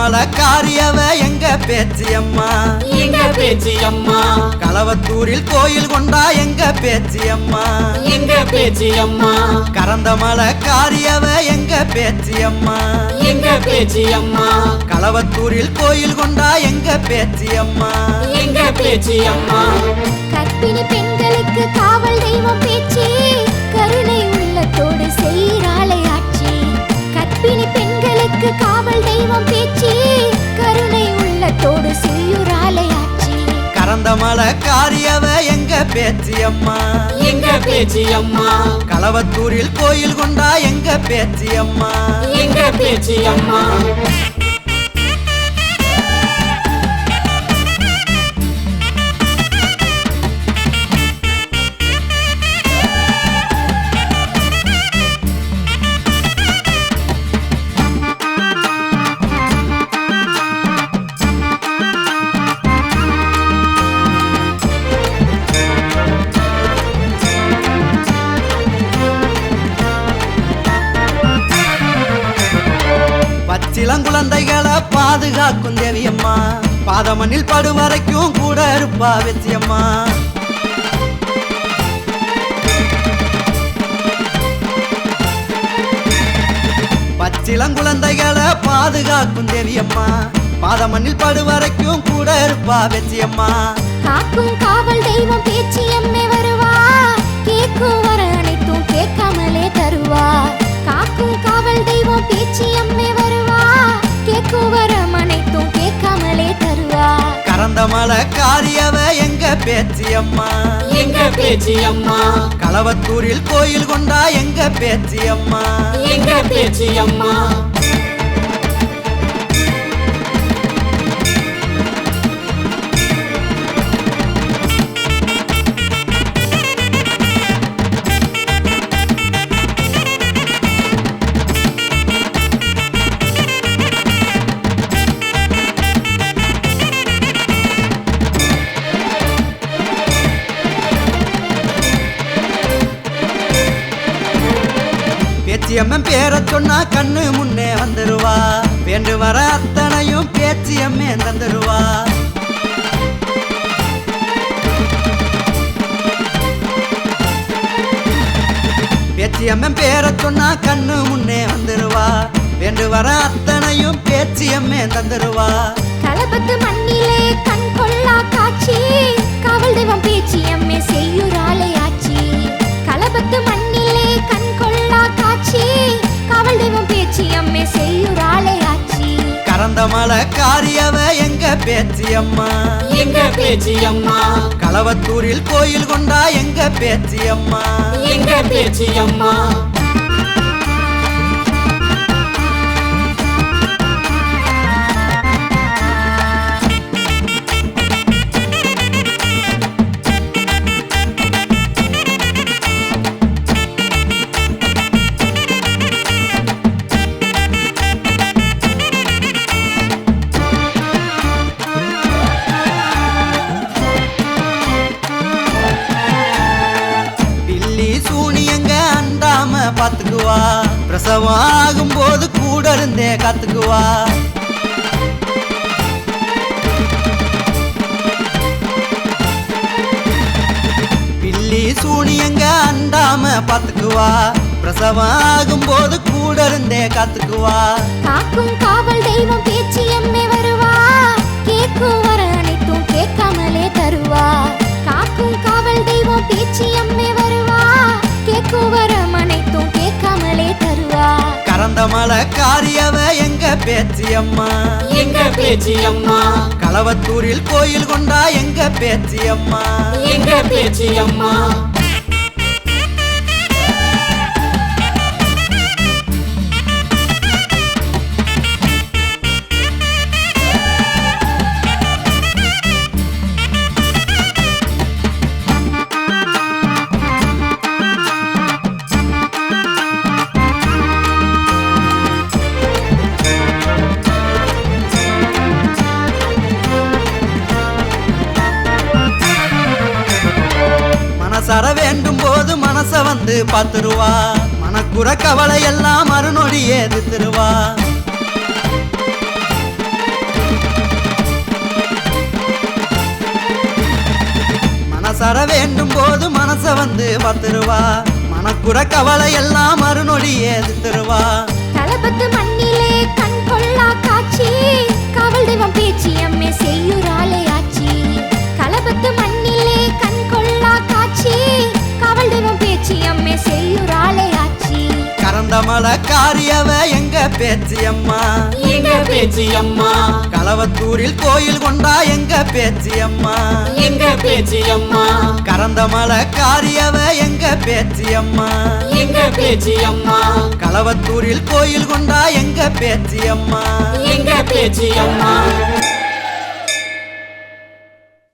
கரந்தமல காரியவ எங்க பேச்சியம்மா எங்க பேச்சு அம்மா? களவத்தூரில் கோயில் கொண்டா எங்க பேச்சியம்மா எங்க பேச்சு அம்மா? கரந்தமல காரியவ எங்க பேச்சியம்மா எங்க பேச்சு அம்மா? களவத்தூரில் கோயில் கொண்டா எங்க பேச்சியம்மா எங்க பேச்சு அம்மா? கர்ப்பிணி பெண்களுக்கு காவல் தெய்வம் பேச்சு. கருணை உள்ளத்தோடு செய்கிறாளை ஆட்சி கர்ப்பிணி பெண்களுக்கு காவல் தெய்வம் கரந்தமல காரியவ எங்க பேச்சியம்மா எங்க பேச்சு அம்மா? களவத்தூரில் கோயில் கொண்டா எங்க பேச்சியம்மா எங்க பேச்சு பாதுகாக்கும் தேவியம்மா. பாதமண்ணில் படும் வரைக்கும் கூட இருப்பா வெச்சியம்மா பச்சிளங்குழந்தைகளை பாதுகாக்கும் தேவியம்மா. பாதமண்ணில் படு வரைக்கும் கூட இருப்பா வெற்றியம்மா. காக்கும் காவல் தெய்வம் பேச்சு எம்மே வருவா. கேக்கும் வர அனைத்தும் கேட்காமலே தருவா. காக்கும் காவல் தெய்வம் பேச்சு காரியவ எங்க பேச்சியம்மா எங்க பேச்சு அம்மா? களவத்தூரில் கோயில் கொண்டா எங்க பேச்சியம்மா எங்க பேச்சு பேச்சியம்மன் பேரை சொன்னா கண்ணு முன்னே வந்துருவா. வேண்டு வர அத்தனையும் பேச்சியம்மே தந்துருவா. பேச்சியம்மன் பேரை சொன்னா கண்ணு முன்னே வந்துருவா. வேண்டு வர அத்தனையும் பேச்சியம்மே தந்துருவா. கலபத்து மண்ணிலே கண் கொள்ளா காட்சி. கரந்தமல காரியவ எங்க பேச்சியம்மா எங்க பேச்சு அம்மா? களவத்தூரில் கோயில் கொண்டா எங்க பேச்சியம்மா எங்க பேச்சு பாத்துக்குவா பிரசவாகும் போது கூட இருந்தே காத்துக்குவா. பில்லி சூனியங்க அண்டாம பாத்துக்குவா. பிரசவாகும் போது கூட இருந்தே காத்துக்குவா. கரந்தமல காரியவ எங்க பேச்சியம்மா எங்க பேச்சு அம்மா? களவத்தூரில் கோயில் கொண்டா எங்க பேச்சியம்மா எங்க பேச்சு மனசார வேண்டும் போது மனச வந்து பார்த்துருவா. மனக்குற கவலை எல்லாம் மறுநொடியே திருவா சர வேண்டும் போது மனச வந்து பார்த்துருவா. மனக்குற கவலை எல்லாம் மறுநொடி ஏது தருவா கறந்த மலை காரியவ எங்க பேச்சியம்மா எங்க பேச்சியம்மா களவத்தூரில் கோயில் கொண்டா எங்க பேச்சியம்மா எங்க பேச்சியம்மா கறந்த மலை காரியவ எங்க பேச்சியம்மா எங்க பேச்சியம்மா களவத்தூரில் கோயில் கொண்டா எங்க பேச்சியம்மா எங்க பேச்சியம்மா